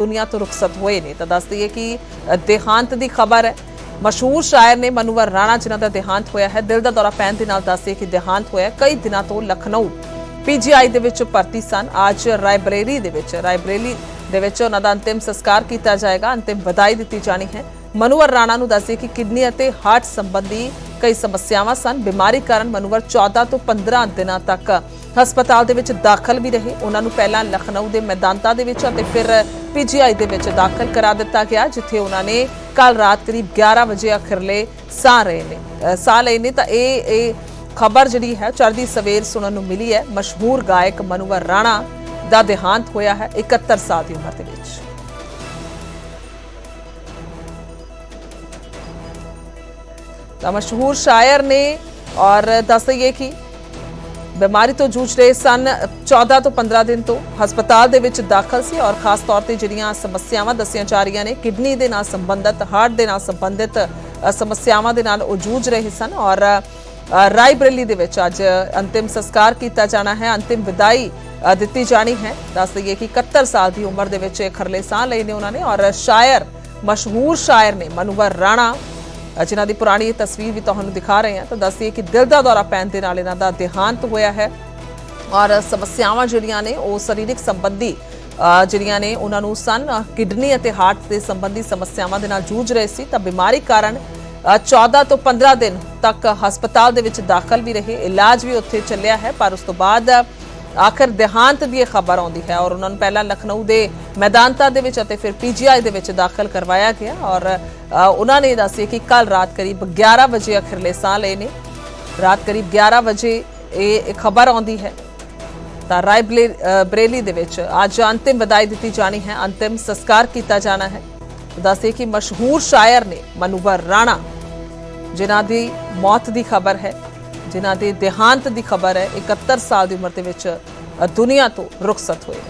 ਦੁਨੀਆ ਤੋਂ ਰੁਖਸਤ ਹੋਏ ਨੇ ਤਾਂ ਦੱਸ ਦਈਏ ਕਿ ਦੇਹਾਂਤ ਦੀ ਖਬਰ ਹੈ। ਮਸ਼ਹੂਰ ਸ਼ਾਇਰ ਨੇ ਮਨੂਵਰ ਰਾਣਾ, ਜਿਨ੍ਹਾਂ ਦਾ ਦੇਹਾਂਤ ਹੋਇਆ ਹੈ, ਦਿਲ ਦਾ ਦੌਰਾ ਪੈਣ ਦੇ ਨਾਲ ਦੱਸਦੇ ਕਿ ਦੇਹਾਂਤ ਹੋਇਆ ਕਈ ਦਿਨਾਂ ਤੋਂ ਲਖਨਊ ਪੀਜੀਆਈ ਦੇ ਵਿੱਚ ਭਰਤੀ ਸਨ। ਅੱਜ ਰਾਇਬਰੇਲੀ ਦੇ ਵਿੱਚ ਰਾਇਬਰੇਲੀ ਦੇ ਵਿੱਚ ਉਹਨਾਂ ਦਾ ਅੰਤਿਮ ਸੰਸਕਾਰ ਕੀਤਾ ਜਾਏਗਾ, ਅੰਤਿਮ ਵਧਾਈ ਦਿੱਤੀ ਜਾਣੀ ਹੈ। ਮਨੂਵਰ ਰਾਣਾ ਨੂੰ ਦੱਸਦੇ ਕਿ ਕਿਡਨੀ ਅਤੇ ਹਾਰਟ ਸੰਬੰਧੀ ਕਈ ਸਮੱਸਿਆਵਾਂ ਸਨ। ਬਿਮਾਰੀ ਕਾਰਨ ਮਨੂਵਰ 14 ਤੋਂ 15 ਦਿਨਾਂ ਤੱਕ ਹਸਪਤਾਲ ਦੇ ਵਿੱਚ ਦਾਖਲ ਵੀ ਰਹੇ। ਉਹਨਾਂ ਨੂੰ ਪਹਿਲਾਂ ਲਖਨਊ ਦੇ ਮੈਦਾਨਤਾ ਦੇ ਵਿੱਚ ਅਤੇ ਫਿਰ ਪੀਜੀਆਈ ਦੇ ਵਿੱਚ ਦਾਖਲ ਕਰਾ ਦਿੱਤਾ ਗਿਆ, ਜਿੱਥੇ ਉਹਨਾਂ ਨੇ ਕੱਲ ਰਾਤ ਕਰੀਬ 11 ਵਜੇ ਅਖਰਲੇ ਸਾਹ ਰਹੇ ਨੇ। ਸਾਹ ਲਏ ਨੇ ਤਾਂ ਇਹ ਇਹ ਖਬਰ ਜਿਹੜੀ ਹੈ, ਚੜ੍ਹਦੀ ਸਵੇਰ ਸੁਣਨ ਨੂੰ ਮਿਲੀ ਹੈ। ਮਸ਼ਹੂਰ ਗਾਇਕ ਮਨੂਵਰ ਰਾਣਾ ਦਾ ਦੇਹਾਂਤ ਹੋਇਆ ਹੈ 71 ਸਾਲ ਦੀ ਉਮਰ ਦੇ ਵਿੱਚ। ਤਾਂ ਮਸ਼ਹੂਰ ਸ਼ਾਇਰ ਨੇ ਔਰ ਦੱਸ ਦਈਏ ਕਿ ਬਿਮਾਰੀ ਤੋਂ ਜੂਝ ਰਹੇ ਸਨ। 14 ਤੋਂ 15 ਦਿਨ ਤੋਂ ਹਸਪਤਾਲ ਦੇ ਵਿੱਚ ਦਾਖਲ ਸੀ ਔਰ ਖਾਸ ਤੌਰ ਤੇ ਜਿਹੜੀਆਂ ਸਮੱਸਿਆਵਾਂ ਦੱਸੀਆਂ ਜਾ ਰਹੀਆਂ ਨੇ ਕਿਡਨੀ ਦੇ ਨਾਲ ਸੰਬੰਧਿਤ ਹਾਰਟ ਦੇ ਨਾਲ ਸੰਬੰਧਿਤ ਸਮੱਸਿਆਵਾਂ ਦੇ ਨਾਲ ਉਹ ਜੂਝ ਰਹੇ ਸਨ ਔਰ ਅ, ਰਾਇਬਰੇਲੀ ਦੇ ਵਿੱਚ ਅੱਜ ਅੰਤਿਮ ਸੰਸਕਾਰ ਕੀਤਾ ਜਾਣਾ ਹੈ ਅੰਤਿਮ ਵਿਦਾਈ ਦਿੱਤੀ ਜਾਣੀ ਹੈ। ਦੱਸ ਦਈਏ ਕਿ 71 ਸਾਲ ਦੀ ਉਮਰ ਦੇ ਵਿੱਚ ਖਰਲੇ ਸਾਹ ਲਏ ਨੇ ਉਹਨਾਂ ਨੇ ਔਰ ਸ਼ਾਇਰ ਮਸ਼ਹੂਰ ਸ਼ਾਇਰ ਨੇ ਮਨੂਵਰ ਰਾਣਾ। ਜਿਨ੍ਹਾਂ ਦੀ ਪੁਰਾਣੀ ਇਹ ਤਸਵੀਰ ਵੀ ਤੁਹਾਨੂੰ ਦਿਖਾ ਰਹੇ ਹਾਂ ਤਾਂ ਦੱਸੀਏ ਕਿ ਦਿਲ ਦਾ ਦੌਰਾ ਪੈਣ ਦੇ ਨਾਲ ਇਹਨਾਂ ਦਾ ਦੇਹਾਂਤ ਹੋਇਆ ਹੈ। ਔਰ ਸਮੱਸਿਆਵਾਂ ਜਿਹੜੀਆਂ ਨੇ ਉਹ ਸਰੀਰਕ ਸੰਬੰਧੀ ਜਿਹੜੀਆਂ ਨੇ ਉਹਨਾਂ ਨੂੰ ਸਨ ਕਿਡਨੀ ਅਤੇ ਹਾਰਟ ਦੇ ਸੰਬੰਧੀ ਸਮੱਸਿਆਵਾਂ ਦੇ ਨਾਲ ਜੂਝ ਰਹੇ ਸੀ ਤਾਂ ਬਿਮਾਰੀ ਕਾਰਨ ਅ, 14 ਤੋਂ 15 ਦਿਨ ਤੱਕ ਹਸਪਤਾਲ ਦੇ ਵਿੱਚ ਦਾਖਲ ਵੀ ਰਹੇ ਇਲਾਜ ਵੀ ਉੱਥੇ ਚੱਲਿਆ ਹੈ ਪਰ ਉਸ ਤੋਂ ਬਾਅਦ ਆਖਰ ਦੇਹਾਂਤ ਦੀ ਇਹ ਖਬਰ ਆਉਂਦੀ ਹੈ ਔਰ ਉਹਨਾਂ ਨੂੰ ਪਹਿਲਾਂ ਲਖਨਊ ਦੇ ਮੈਦਾਨਤਾ ਦੇ ਵਿੱਚ ਅਤੇ ਫਿਰ ਪੀਜੀਆਈ ਦੇ ਵਿੱਚ ਦਾਖਲ ਕਰਵਾਇਆ ਗਿਆ ਔਰ ਉਹਨਾਂ ਨੇ ਦੱਸਿਆ ਕਿ ਕੱਲ ਰਾਤ ਕਰੀਬ 11 ਵਜੇ ਅਖਰਲੇ ਸਾਹ ਲਏ ਨੇ। ਰਾਤ ਕਰੀਬ 11 ਵਜੇ ਇਹ ਖਬਰ ਆਉਂਦੀ ਹੈ। ਤਾਂ ਰਾਏ ਅ, ਬਰੇਲੀ ਦੇ ਵਿੱਚ ਅੱਜ ਅੰਤਿਮ ਵਿਦਾਈ ਦਿੱਤੀ ਜਾਣੀ ਹੈ ਅੰਤਿਮ ਸੰਸਕਾਰ ਕੀਤਾ ਜਾਣਾ ਹੈ। ਦੱਸਦੇ ਕਿ ਮਸ਼ਹੂਰ ਸ਼ਾਇਰ ਨੇ ਮਨੂਵਰ ਰਾਣਾ ਜਿਨ੍ਹਾਂ ਦੀ ਮੌਤ ਦੀ ਖਬਰ ਹੈ। ਜਿਨ੍ਹਾਂ ਦੇ ਦੇਹਾਂਤ ਦੀ ਖਬਰ ਹੈ 71 ਸਾਲ ਦੀ ਉਮਰ ਦੇ ਵਿੱਚ ਦੁਨੀਆ ਤੋਂ ਰੁਖਸਤ ਹੋਏ।